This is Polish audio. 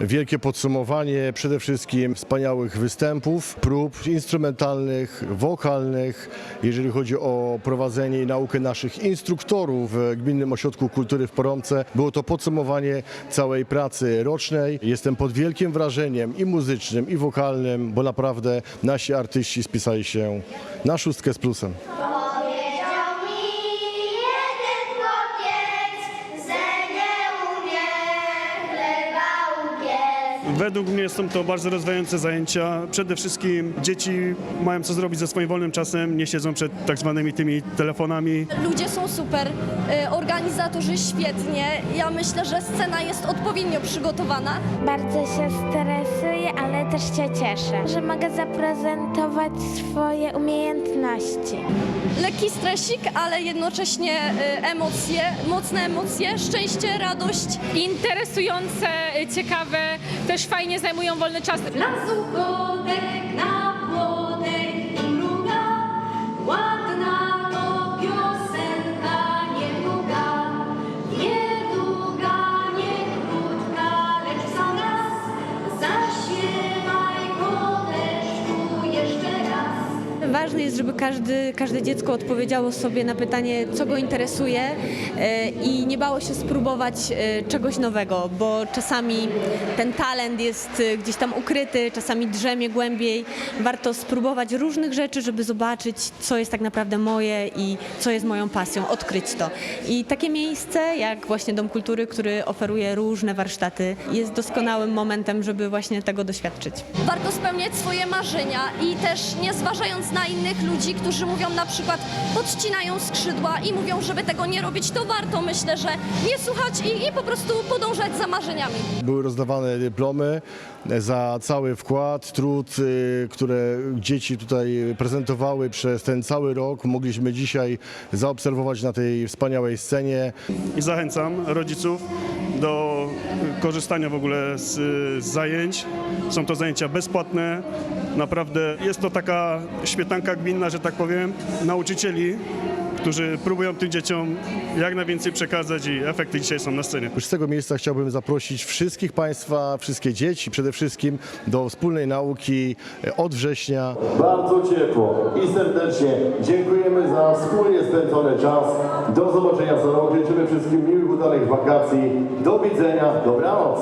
wielkie podsumowanie przede wszystkim wspaniałych występów, prób instrumentalnych, wokalnych, jeżeli chodzi o prowadzenie i naukę naszych instruktorów w Gminnym Ośrodku Kultury w Porąbce. Było to podsumowanie całej pracy rocznej. Jestem pod wielkim wrażeniem i muzycznym, i wokalnym, bo naprawdę nasi artyści spisali się na szóstkę z plusem. Według mnie są to bardzo rozwijające zajęcia. Przede wszystkim dzieci mają co zrobić ze swoim wolnym czasem, nie siedzą przed tak zwanymi tymi telefonami. Ludzie są super, y, organizatorzy świetnie. Ja myślę, że scena jest odpowiednio przygotowana. Bardzo się stresuję, ale też się cieszę, że mogę zaprezentować swoje umiejętności. Lekki stresik, ale jednocześnie y, emocje, mocne emocje, szczęście, radość. interesujące, ciekawe, też fajnie zajmują wolny czas. Lasu kotek na Ważne jest, żeby każdy, każde dziecko odpowiedziało sobie na pytanie, co go interesuje e, i nie bało się spróbować e, czegoś nowego, bo czasami ten talent jest e, gdzieś tam ukryty, czasami drzemie głębiej. Warto spróbować różnych rzeczy, żeby zobaczyć, co jest tak naprawdę moje i co jest moją pasją, odkryć to. I takie miejsce, jak właśnie Dom Kultury, który oferuje różne warsztaty, jest doskonałym momentem, żeby właśnie tego doświadczyć. Warto spełniać swoje marzenia i też nie zważając na innych ludzi, którzy mówią na przykład podcinają skrzydła i mówią, żeby tego nie robić, to warto myślę, że nie słuchać i, i po prostu podążać za marzeniami. Były rozdawane dyplomy za cały wkład, trud, y, które dzieci tutaj prezentowały przez ten cały rok. Mogliśmy dzisiaj zaobserwować na tej wspaniałej scenie. I zachęcam rodziców do korzystania w ogóle z, z zajęć. Są to zajęcia bezpłatne. Naprawdę jest to taka świetanka gminna, że tak powiem, nauczycieli, którzy próbują tym dzieciom jak najwięcej przekazać i efekty dzisiaj są na scenie. Już z tego miejsca chciałbym zaprosić wszystkich Państwa, wszystkie dzieci przede wszystkim do wspólnej nauki e, od września. Bardzo ciepło i serdecznie dziękujemy za wspólnie spędzony czas. Do zobaczenia za rok. Życzymy wszystkim miłych, udanych wakacji. Do widzenia. Dobranoc.